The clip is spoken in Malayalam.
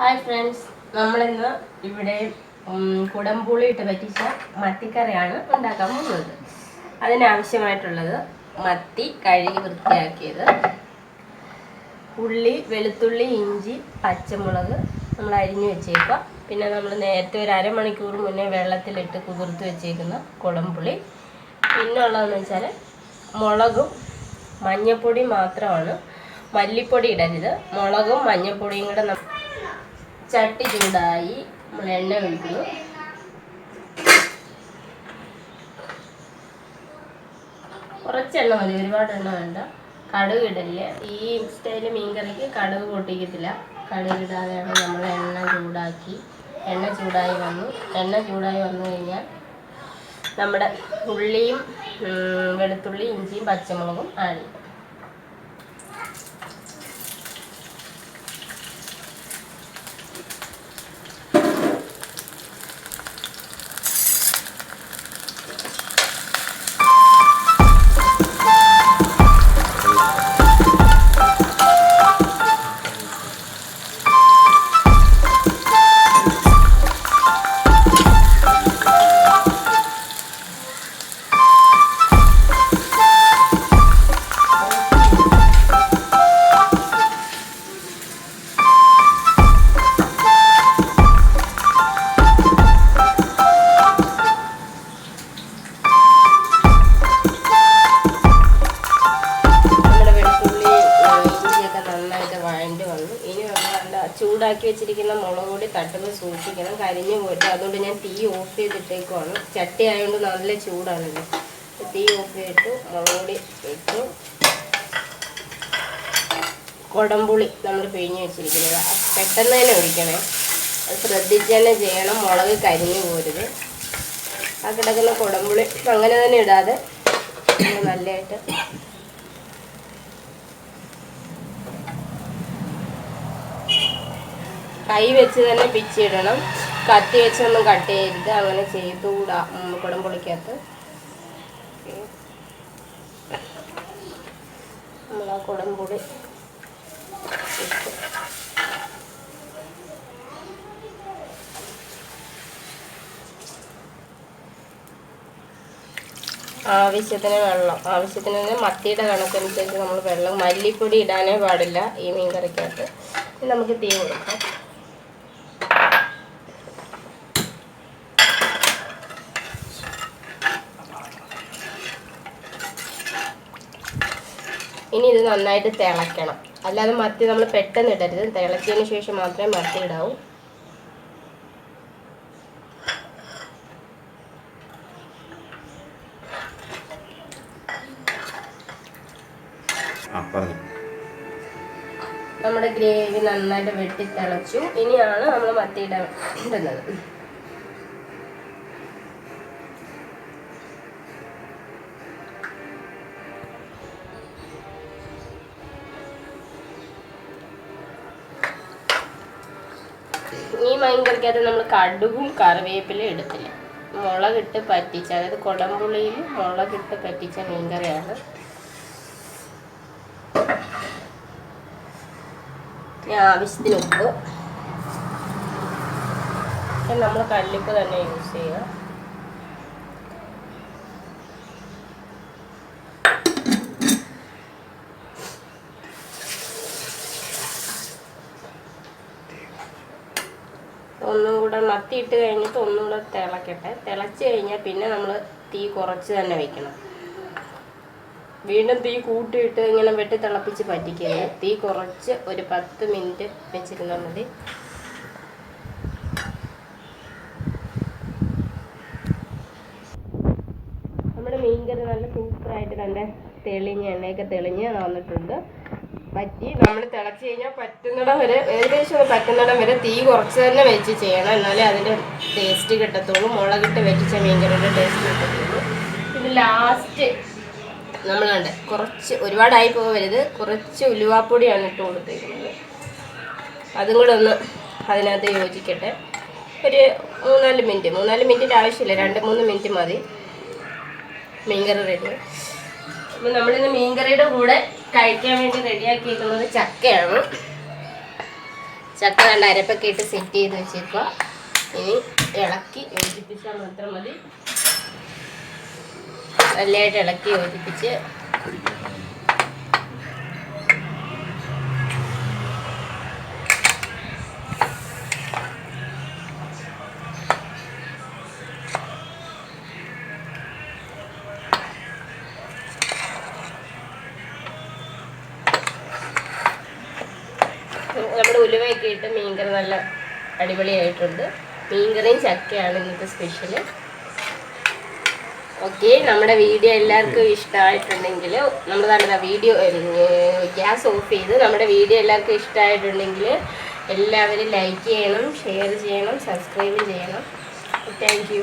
Hi friends. നമ്മളിന്ന് ഇവിടെ കുടംപുളി ഇട്ട് പറ്റിച്ച മത്തിക്കറിയാണ് ഉണ്ടാക്കാൻ പോകുന്നത്. അതിനാവശ്യമായിട്ടുള്ളത് മത്തി കഴുകി വൃത്തിയാക്കിയത്. ഉള്ളി വെളുത്തുള്ളി ഇഞ്ചി പച്ചമുളക് നമ്മൾ അരിഞ്ഞു വെച്ചേക്കുക. പിന്നെ നമ്മൾ നേരത്തെ ഒരു അരമണിക്കൂർ മുന്നേ വെള്ളത്തിലിട്ട് കുതിർത്ത് വെച്ചേക്കുന്ന കുടംപുളി. പിന്നെ ഉള്ളതെന്ന് വെച്ചാൽ മുളകും മഞ്ഞപ്പൊടി മാത്രമാണ്. മല്ലിപ്പൊടി ഇടരുത്. മുളകും മഞ്ഞപ്പൊടിയും കൂടെ നം- ചട്ടി ചൂടായി നമ്മൾ എണ്ണ ഒഴിക്കുന്നു. കുറച്ചെണ്ണ മതി ഒരുപാട് എണ്ണ വേണ്ട. കടുക് ഇടൽ ഈ സ്റ്റൈൽ മീൻകറിക്ക് കടുക് പൊട്ടിക്കത്തില്ല. കടുക് ഇടാതെയാണ് നമ്മൾ എണ്ണ ചൂടാക്കി. എണ്ണ ചൂടായി വന്നു. എണ്ണ ചൂടായി വന്നു കഴിഞ്ഞാൽ നമ്മുടെ ഉള്ളിയും വെളുത്തുള്ളിയും വെളുത്തുള്ളി ഇഞ്ചിയും പച്ചമുളകും ആഡ് ചെയ്യും. ചൂടാക്കി വെച്ചിരിക്കുന്ന മുളക് പൊടി തട്ടുമ്പോൾ സൂക്ഷിക്കണം. കരിഞ്ഞു പോയിട്ട് അതുകൊണ്ട് ഞാൻ തീ ഓഫ് ചെയ്തിട്ടേക്കുവാണ്. ചട്ടി ആയതുകൊണ്ട് നല്ല ചൂടാണല്ലോ. തീ ഓഫ് ചെയ്തിട്ട് മുളക് പൊടി ഇട്ടു. കുടംപുളി നമ്മൾ പിഴിഞ്ഞ് വെച്ചിരിക്കുന്നത്. പെട്ടെന്ന് തന്നെ ഒഴിക്കണേ. അത് ശ്രദ്ധിച്ച് തന്നെ ചെയ്യണം. മുളക് കരിഞ്ഞു പോരുത്. ആ കിടക്കുന്ന കുടംപുളി അങ്ങനെ തന്നെ ഇടാതെ നല്ലതായിട്ട് കൈ വെച്ച് തന്നെ പിച്ചിടണം കത്തി വെച്ചൊന്നും കട്ട് ചെയ്യരുത്. അങ്ങനെ ചെയ്തുകൂടാ. കുടംപുളിക്കകത്ത് നമ്മൾ ആ കുടംപുളി ഇട്ട്. ആവശ്യത്തിന് വെള്ളം. ആവശ്യത്തിന് മത്തിയുടെ കണക്കനുസരിച്ച് നമ്മൾ വെള്ളം. മല്ലിപ്പൊടി ഇടാനേ പാടില്ല ഈ മീൻ കറിക്കകത്ത് നമുക്ക് തീ കൊടുക്കാം. ഇനി ഇത് നന്നായിട്ട് തിളയ്ക്കണം അല്ലാതെ മത്തി നമ്മൾ പെട്ടെന്ന് ഇടരുത്. തിളച്ചതിന് ശേഷം മാത്രമേ മത്തി ഇടാവൂ. നമ്മുടെ ഗ്രേവി നന്നായിട്ട് വെട്ടി തിളച്ചു. ഇനിയാണ് നമ്മൾ മത്തി ഇടുന്നത്. ഈ മീൻകറിക്കകത്ത് നമ്മൾ കടുകും കറിവേപ്പിലയും എടുത്തില്ല മുളകിട്ട് പറ്റിച്ച അതായത് കുടംപുളിയിൽ മുളകിട്ട് പറ്റിച്ച മീൻകറിയാണ്. ആവശ്യത്തിന് ഉപ്പ്. നമ്മൾ കല്ലുപ്പ് തന്നെ യൂസ് ചെയ്യുക ഒന്നും കൂടെ നത്തിയിട്ട് കഴിഞ്ഞിട്ട് ഒന്നും കൂടെ തിളക്കട്ടെ. തിളച്ച് കഴിഞ്ഞാൽ പിന്നെ നമ്മൾ തീ കുറച്ച് തന്നെ വെക്കണം. വീണ്ടും തീ കൂട്ടിയിട്ട് ഇങ്ങനെ വെട്ടി തിളപ്പിച്ച് പറ്റിക്കരുത്. തീ കുറച്ച് ഒരു പത്ത് മിനിറ്റ് വെച്ചിരുന്നാൽ മതി. നമ്മുടെ മീൻകറി നല്ല സൂപ്പറായിട്ട് നല്ല തെളിഞ്ഞ് എണ്ണയൊക്കെ തെളിഞ്ഞ് വന്നിട്ടുണ്ട്. പറ്റി നമ്മൾ തിളച്ച് കഴിഞ്ഞാൽ പറ്റുന്നിടം വരെ ഏകദേശം പറ്റുന്നിടം വരെ തീ കുറച്ച് തന്നെ വെച്ച് ചെയ്യണം. എന്നാലേ അതിന്റെ ടേസ്റ്റ് കിട്ടത്തുള്ളൂ. മുളകിട്ട് വെച്ചിച്ച മീൻകറിയുടെ ടേസ്റ്റ് കിട്ടത്തുള്ളൂ. പിന്നെ ലാസ്റ്റ് നമ്മൾ കണ്ട് കുറച്ച് ഒരുപാടായി പോകരുത്. കുറച്ച് ഉലുവാപ്പൊടിയാണ് ഇട്ട് കൊടുത്തേക്കുന്നത്. അതും കൂടെ ഒന്ന് അതിനകത്ത് യോജിക്കട്ടെ. ഒരു മൂന്നാൽ മിനിറ്റ്. മൂന്നാൽ മിനിറ്റിന്റെ ആവശ്യമില്ല. രണ്ട് മൂന്ന് മിനിറ്റ് മതി. മീൻകറി റെഡി അപ്പം നമ്മളിന്ന് മീൻകറിയുടെ കൂടെ കഴിക്കാൻ വേണ്ടി റെഡിയാക്കിയിരിക്കുന്നത് ചക്കയാണ്. ചക്ക കണ്ട അരപ്പൊക്കെ ഇട്ട് സെറ്റ് ചെയ്ത് വെച്ചേക്കുക ഇനി ഇളക്കി യോജിപ്പിച്ചാൽ മാത്രം മതി. നല്ലതായിട്ട് ഇളക്കി യോജിപ്പിച്ച് നമ്മുടെ ഉലുവയൊക്കെ ഇട്ട് മീൻകറി നല്ല അടിപൊളിയായിട്ടുണ്ട്. മീൻകറിയും ചക്കയാണ് ഇന്നത്തെ സ്പെഷ്യൽ ഓക്കെ നമ്മുടെ വീഡിയോ എല്ലാവർക്കും ഇഷ്ടമായിട്ടുണ്ടെങ്കിൽ നമ്മൾ നല്ല വീഡിയോ ഗ്യാസ് ഓഫ് ചെയ്ത് നമ്മുടെ വീഡിയോ എല്ലാവർക്കും ഇഷ്ടമായിട്ടുണ്ടെങ്കിൽ എല്ലാവരും ലൈക്ക് ചെയ്യണം ഷെയർ ചെയ്യണം സബ്സ്ക്രൈബ് ചെയ്യണം. താങ്ക്